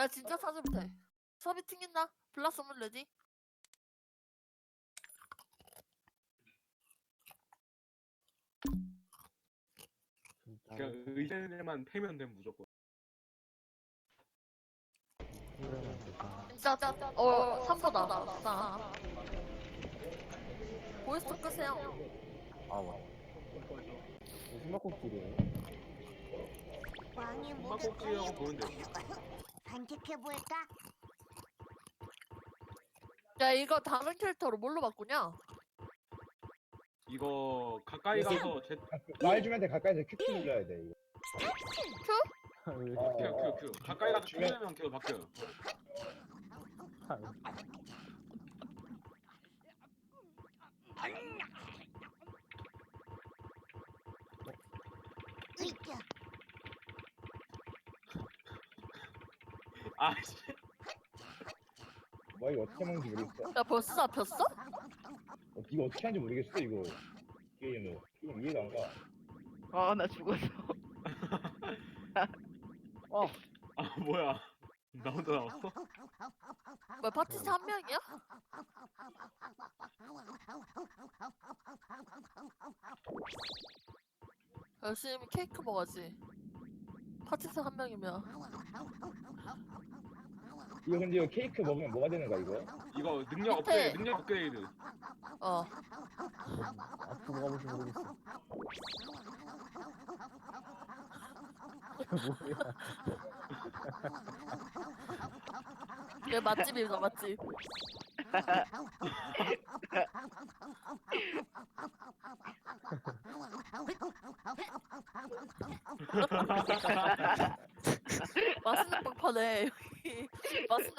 야 진짜 찾으면 돼. 수업이 튕긴다. 블라썸은 레디? 그냥 의견에만 패면 돼 무조건. 진짜 진짜. 어 3보다. 나. 보이스 끄세요. 아와 숨바꼭질이에요. 왕이 숨바꼭질하고 보는데. 반칙해볼까? 야 이거 다른 캐릭터로 뭘로 바꾸냐? 이거 가까이 가서 제말 주면 돼 가까이 서 큐큐 눌러야 돼 이거. 왜 어, 큐, 어, 큐, 큐. 가까이 가서 주면- 큐면 계속 바뀌어요. 으이 아, 씨. 뭐 이거 어떻게 먹는지 모르겠어. 야 벌써 잡혔어? 어, 이거 어떻게 하는지 모르겠어 이거 게임을. 게임 이해가 안 가. 아, 나 죽었어. 아, 뭐야. 나 혼자 나왔어? 뭐야 파티스 한 명이야? 열심히 케이크 먹어야지. 파티스 한 명이면. 이거 근데 이거 케이크 먹으면 뭐가 되는 거야 이거? 이거 능력 밑에. 업그레이드, 능력 업그레이드. 어. 앞으로 가볼지 모르겠어. 뭐야? 얘 맛집이다 맛집. 맛있는 빵 파네.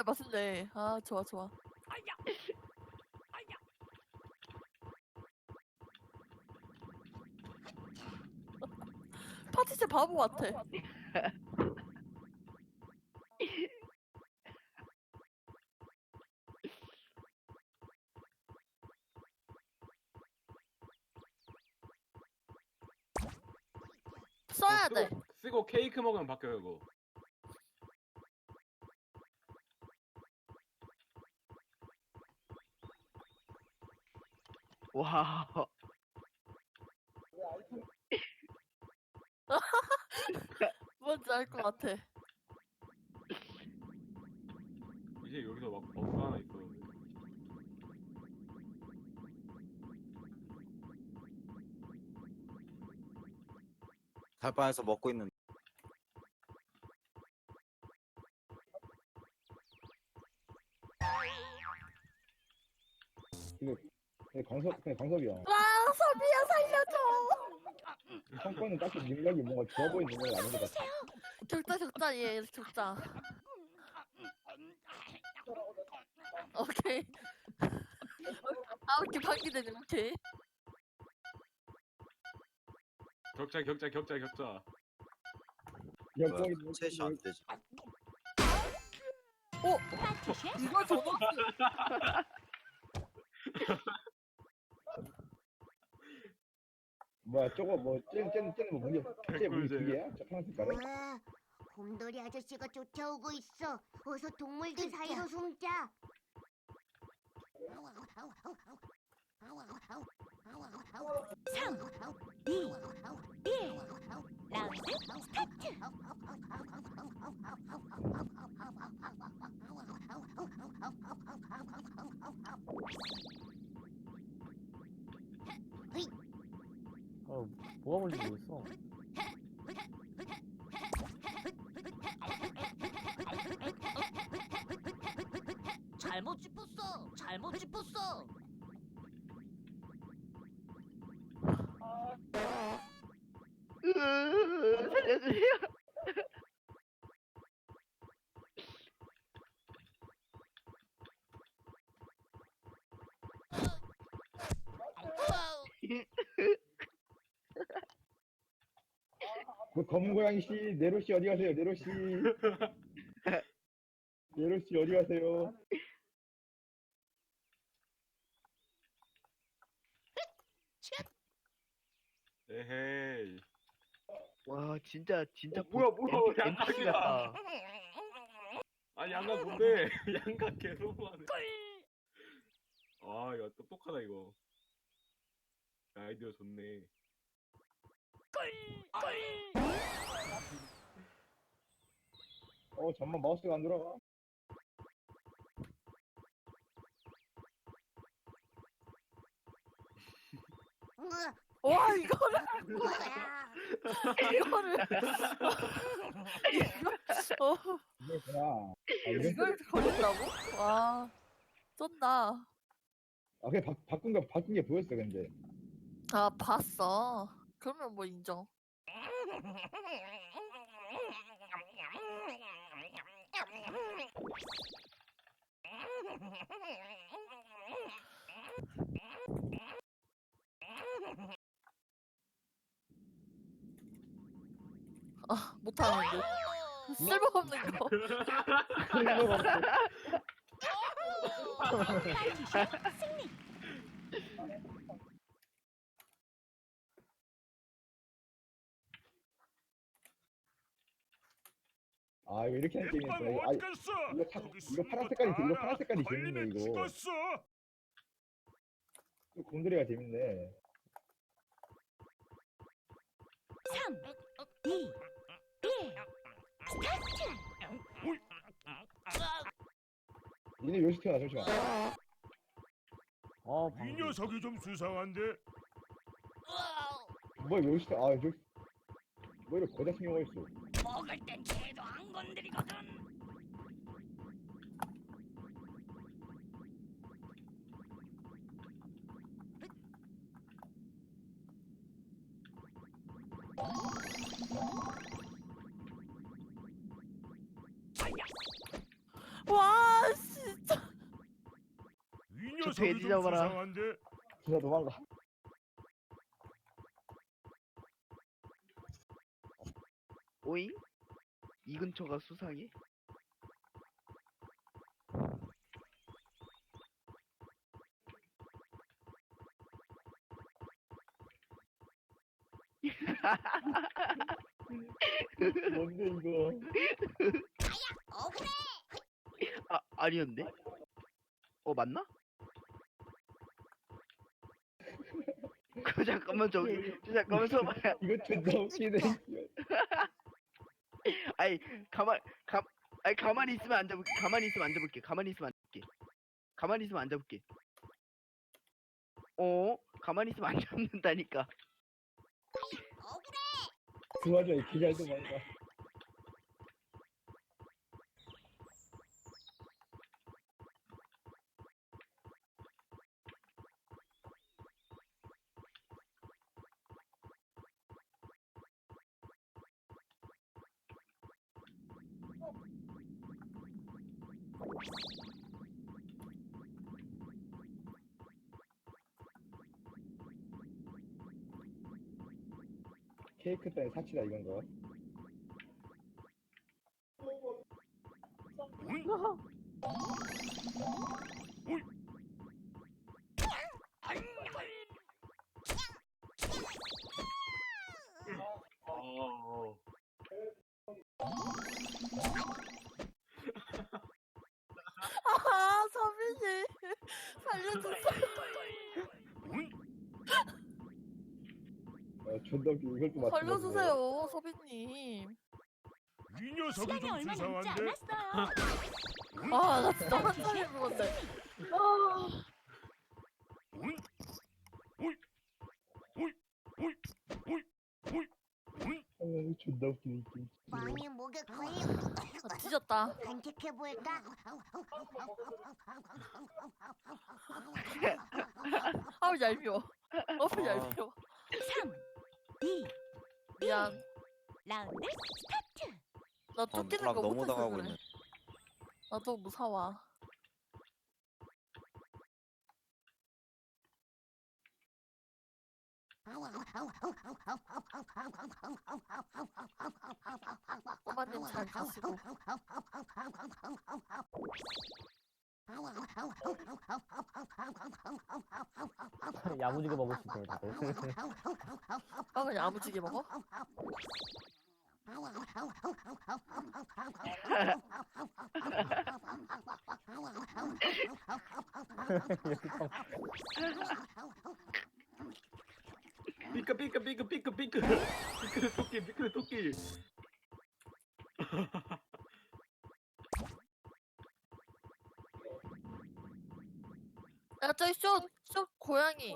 맛있네 맛있네. 아 좋아 좋아. 파티스 바보 같아. 써야 돼. 쓰고 케이크 먹으면 바뀌어요, 이거. 와. 뭔지 알 것 같아. 이제 여기서 막 버그가 하나 있었는데. 달방에서 먹고 있는 광섭 근데 광섭이야. 와 서비야 살려줘. 성과는 딱히 능력이 뭔가 좋아 보이는 능력이 아닌 것 같아. 격자 격자 얘 격자. 오케이. 아 이렇게 방기되네 오케이. 격자, 격자, 격자, 격자. 여권이 뭐야 셋이 안 되지 이거 저거 뭐야 저거 뭐쟤쟤쟤뭐 문제 쟤 문제 두. 개야? 저 파란색 가래? 와, 곰돌이 아저씨가 쫓아오고 있어. 어서 동물들 사이로 숨자. 삼, 이, 일. 라운드 스타트. 어, 뭐가 뭔지 모르겠어. 잘못 짚었어. 잘못 짚었어. 으, 살려주세요. 그 검은 고양이 씨 네로 씨 어디 가세요? 네로 씨. 네로 씨 어디 가세요? 에헤이. 와, 진짜, 진짜. 어, 뭐야, 뭐야, 보- 야, NPC 깜짝이야. 같다. 아니 양각 뭔데? 양각 계속 하네. 아 이거 똑똑하다 이거. 야, 아이디어 좋네. 어 잠만 마우스가 안 돌아가. 와 이거를 뭐야? 이거를 이거 어, 이거구나. 아 이건 이걸 걸린다고? 와 쩐다. 아 그냥 바, 바꾼 거 바꾼 게 보였어 근데. 아 봤어. 그러면 뭐 인정. 아 못하는데 쓸모없는 거. 아 이거 이렇게 하는 게임이었어. 이거, 아, 이거 파, 이거 파란 색깔이 이거 파란 색깔이 재밌네 이거. 이거 곰돌이가 재밌네. 3, 2, 1, 니네 요시 태어나 잠시만. 아 이 방금 녀석이 좀 수상한데 뭐 요시 태 아, 저, 뭐 이렇게 거자 걔도 안 건드리거든. 와 진짜. 이저 녀석이 돼지 좀 잡아라. 수상한데 진짜 도망가. 오잉? 이 근처가 수상해? 뭔데 이거? 아 아니었는데? 어 맞나? 그 잠깐만 저기 저 잠깐만 서봐요 이거 존나 웃기네. 아니 가만 가 아니 가만히 있으면 앉아볼게. 가만히 있으면 앉아볼게. 가만히 있으면 앉아볼게. 가만히 있으면 앉아볼게. 어? 가만히 있으면 안 잡는다니까. 그 와중에 기잘 도망가. 케이크 따위 사치다 이건가? 어. 아 서빈이 살려주세요. 존나 웃기 이걸 또 맞춰. 살려주세요 서빈님. 이 녀석이 좀 수상한데 아나 진짜 한참에 죽었네. 아. 어, 존나 웃기네 이 게임. 빵이 목에 걸려. 아, 뒤졌다. 간직해 볼까? 아우 얄미워. 너무 아. 얄미워. 3, 2, 미안. 라운드 스타트. 나 어, 쫓기는 락거 너무 못해서 당하고 그래. 있네. 나도 무서워. 꼬마님 잘 가시고. 야무지게 먹을 수 있어요 다들. 빵을 야무지게 먹어? 삐끗 삐끗 삐끗 삐끗 삐끗. 삐끗 토끼 삐끗 토끼. 야 저기 쇼, 쇼 고양이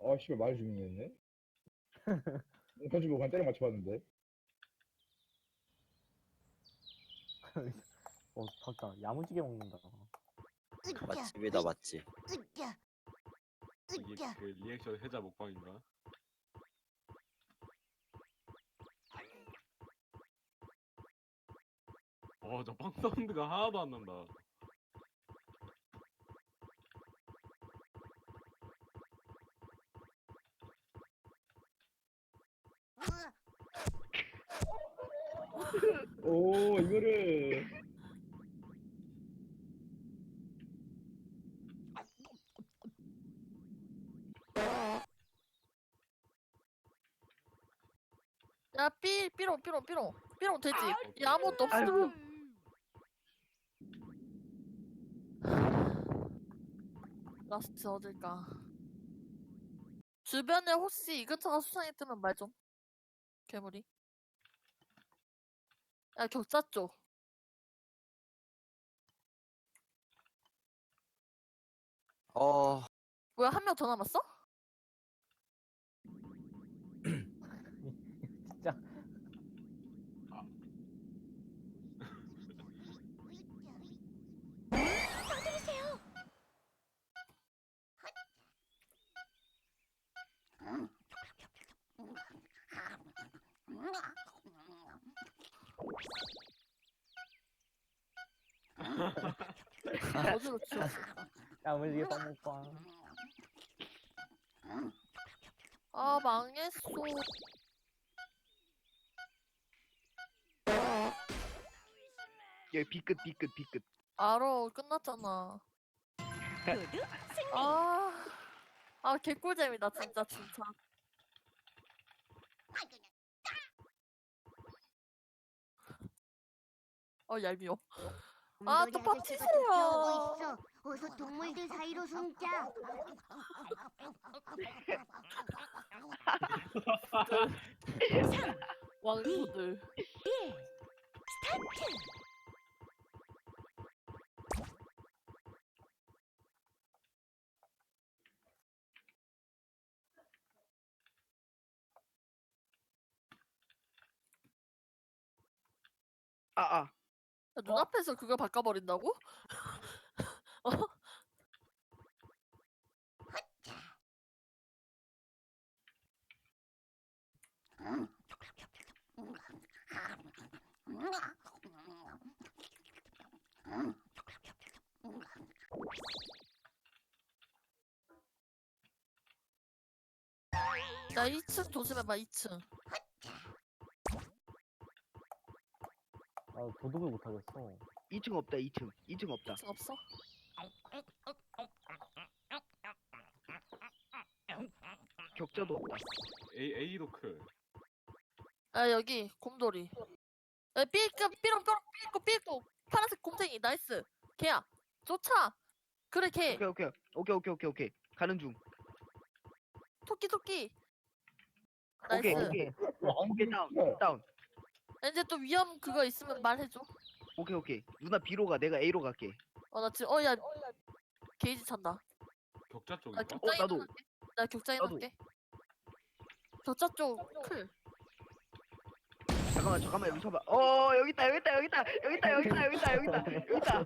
아 씨발 말 중이었네 편집 보고 그냥 때려 맞춰봤는데 어 잠깐 야무지게 먹는다. 맛집이다 맛집. 으쌰, 이게. 그 리액션 해자 먹방인가? 어 저 빵 사운드가 하나도 안 난다. 오 이거를. 야 삐, 삐롱 삐롱 삐롱 삐롱 되지? 야 아무것도 없어 아이고. 라스트 어딜까. 주변에 혹시 이 근처가 수상이 뜨면 말 좀? 괴물이? 야 격자 쪽. 어. 뭐야 한 명 더 남았어? 어디로 치웠어 야무지게 써먹방. 아 망했어. 여기 B끝 B끝 B끝 알어 끝났잖아. 아, 아 개꿀잼이다 진짜 진짜. 어 얄미워 아, 또 빡치세요. 쫓아오고 있어. 어서 동물들 사이로 숨자. 왕초들 아 아 야, 눈앞에서 그걸 바꿔버린다고? 어? 야 2층 조심해봐 2층 아 도둑을 못 하겠어. 2층 없다 2층. 2층 없다. 2층 없어? 격자도 없다. A A도 클아 여기 곰돌이. 야 삐끔 삐롱 삐롱 삐고 삐고 파란색 곰탱이 나이스. 걔야 쫓아. 그래 걔. 오케이 오케이. 오케이 오케이 오케이 오케이. 가는 중. 토끼 토끼. 오케이 나이스. 오케이. 아, 오케이 다운 다운 이제 또 위험 그거 있으면 말해줘. 오케이 오케이. 누나 B로 가. 내가 A로 갈게. 어 나 지금 어 야 게이지 찬다. 격자 나 쪽인가? 격자인 나도. 할게. 나 격자인 나도. 할게. 격자 쪽 클. 잠깐만 잠깐만. 여기 서봐. 어 여기 있다 여기 있다 여기 있다. 여기 있다 여기 있다 여기 있다 여기 있다. 여기 있다.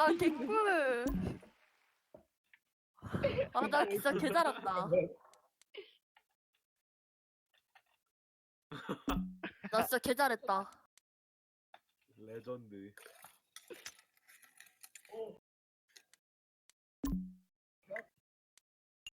아 개꿀. 아 나 진짜 개 잘한다 나 진짜 개 잘했다. 레전드